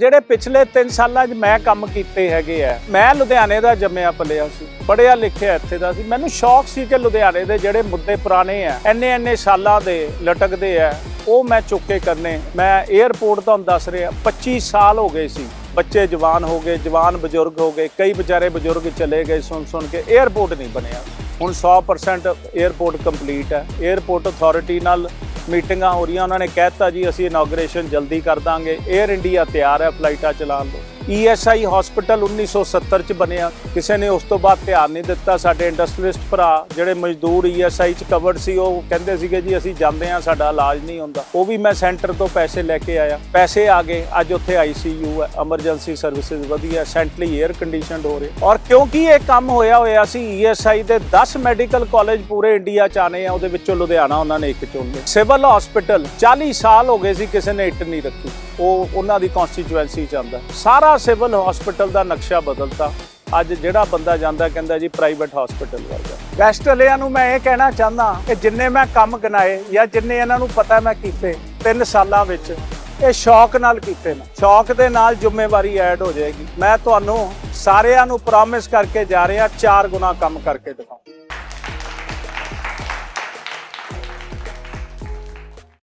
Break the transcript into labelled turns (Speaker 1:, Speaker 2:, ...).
Speaker 1: ਜਿਹੜੇ ਪਿਛਲੇ 3 ਸਾਲਾਂ 'ਚ ਮੈਂ ਕੰਮ ਕੀਤੇ ਹੈਗੇ ਆ, ਮੈਂ ਲੁਧਿਆਣੇ ਦਾ ਜੰਮਿਆ ਪਲਿਆ ਸੀ ਪੜਿਆ ਲਿਖਿਆ ਇੱਥੇ ਦਾ ਸੀ। ਮੈਨੂੰ ਸ਼ੌਕ ਸੀ ਕਿ ਲੁਧਿਆਣੇ ਦੇ ਜਿਹੜੇ ਮੁੱਦੇ ਪੁਰਾਣੇ ਆ ਐਨੇ ਐਨੇ ਸਾਲਾਂ ਦੇ ਲਟਕਦੇ ਆ, ਉਹ ਮੈਂ ਚੁੱਕ ਕੇ ਕਰਨੇ। ਮੈਂ 에ਅਰਪੋਰਟ ਤੁਹਾਨੂੰ ਦੱਸ ਰਿਹਾ 25 ਸਾਲ ਹੋ ਗਏ ਸੀ। ਬੱਚੇ ਜਵਾਨ ਹੋ ਗਏ, ਜਵਾਨ ਬਜ਼ੁਰਗ ਹੋ ਗਏ, ਕਈ ਵਿਚਾਰੇ ਬਜ਼ੁਰਗ ਚਲੇ ਗਏ ਸੁਣ ਸੁਣ ਕੇ 에ਅਰਪੋਰਟ ਨਹੀਂ ਬਣਿਆ। ਹੁਣ 100% 에ਅਰਪੋਰਟ ਕੰਪਲੀਟ ਹੈ 에ਅਰਪੋਰਟ ਅਥਾਰਟੀ ਨਾਲ ਮੀਟਿੰਗਾਂ ਹੋ ਰਹੀਆਂ, ਉਹਨਾਂ ਨੇ ਕਹਿਤਾ ਜੀ, ਅਸੀਂ ਇਨੋਗ੍ਰੇਸ਼ਨ ਜਲਦੀ ਕਰ ਦਾਂਗੇ 에ਅਰ ਇੰਡੀਆ ਤਿਆਰ ਹੈ ਫਲਾਈਟਾਂ ਚਲਾਉਣ ਲਈ ਈਐਸਆਈ ਹਸਪੀਟਲ 1970 ਚ ਬਣਿਆ। ਕਿਸੇ ਨੇ ਉਸ ਤੋਂ ਬਾਅਦ ਧਿਆਨ ਨਹੀਂ ਦਿੱਤਾ। ਸਾਡੇ ਇੰਡਸਟਰੀਲਿਸਟ ਭਰਾ ਜਿਹੜੇ ਮਜ਼ਦੂਰ ਈਐਸਆਈ ਚ ਕਵਰਡ ਸੀ, ਉਹ ਕਹਿੰਦੇ ਸੀਗੇ ਜੀ, ਅਸੀਂ ਜਾਂਦੇ ਹਾਂ, ਸਾਡਾ ਇਲਾਜ ਨਹੀਂ ਹੁੰਦਾ। ਉਹ ਵੀ ਮੈਂ ਸੈਂਟਰ ਤੋਂ ਪੈਸੇ ਲੈ ਕੇ ਆਇਆ। ਪੈਸੇ ਆ ਗਏ। ਅੱਜ ਉੱਥੇ ਆਈਸੀਯੂ ਹੈ ਐਮਰਜੈਂਸੀ ਸਰਵਿਸਿਜ਼ ਵਧੀਆ ਸੈਂਟਰਲੀ 에ਅਰ ਕੰਡੀਸ਼ਨਡ ਹੋ ਰਹੇ। ਔਰ ਕਿਉਂਕਿ ਇਹ ਕੰਮ ਹੋਇਆ ਹੋਇਆ ਸੀ ਈਐਸਆਈ ਦੇ 10 ਮੈਡੀਕਲ ਕਾਲਜ ਪੂਰੇ ਇੰਡੀਆ ਚ ਆਨੇ ਆ, ਉਹਦੇ ਵਿੱਚੋਂ ਲੁਧਿਆਣਾ ਉਹਨਾਂ ਨੇ ਇੱਕ ਚੁਣਿਆ ਸਿਵਲ ਹਸਪੀਟਲ 40 ਸਾਲ ਹੋ ਗਏ ਸੀ, ਕਿਸੇ ਨੇ ਇੱਟ ਨਹੀਂ ਰੱਖੀ। ਉਹ, ਉਹਨਾਂ ਦੀ ਕਨਸਟੀਚੁਐਂਸੀ ਚ ਆਉਂਦਾ। ਸਾਰਾ ਸਿਵਲ ਹਸਪੀਟਲ ਦਾ ਨਕਸ਼ਾ ਬਦਲਤਾ। ਅੱਜ ਜਿਹੜਾ ਬੰਦਾ ਜਾਂਦਾ ਕਹਿੰਦਾ ਜੀ ਪ੍ਰਾਈਵੇਟ ਹਸਪੀਟਲ ਵਰਗਾ ਗੈਸਟ ਵਾਲਿਆਂ ਨੂੰ ਮੈਂ ਇਹ ਕਹਿਣਾ ਚਾਹੁੰਦਾ ਕਿ ਜਿੰਨੇ ਮੈਂ ਕੰਮ ਗਿਣਾਏ ਜਾਂ ਜਿੰਨੇ ਇਹਨਾਂ ਨੂੰ ਪਤਾ ਮੈਂ ਕੀਤੇ 3 ਸਾਲਾਂ ਵਿੱਚ, ਇਹ ਸ਼ੌਕ ਨਾਲ ਕੀਤੇ ਨੇ। ਸ਼ੌਕ ਦੇ ਨਾਲ ਜ਼ਿੰਮੇਵਾਰੀ ਐਡ ਹੋ ਜਾਏਗੀ। ਮੈਂ ਤੁਹਾਨੂੰ ਸਾਰਿਆਂ ਨੂੰ ਪ੍ਰੋਮਿਸ ਕਰਕੇ ਜਾ ਰਿਹਾ, ਚਾਰ ਗੁਣਾ ਕੰਮ ਕਰਕੇ ਦਿਖਾਉਂ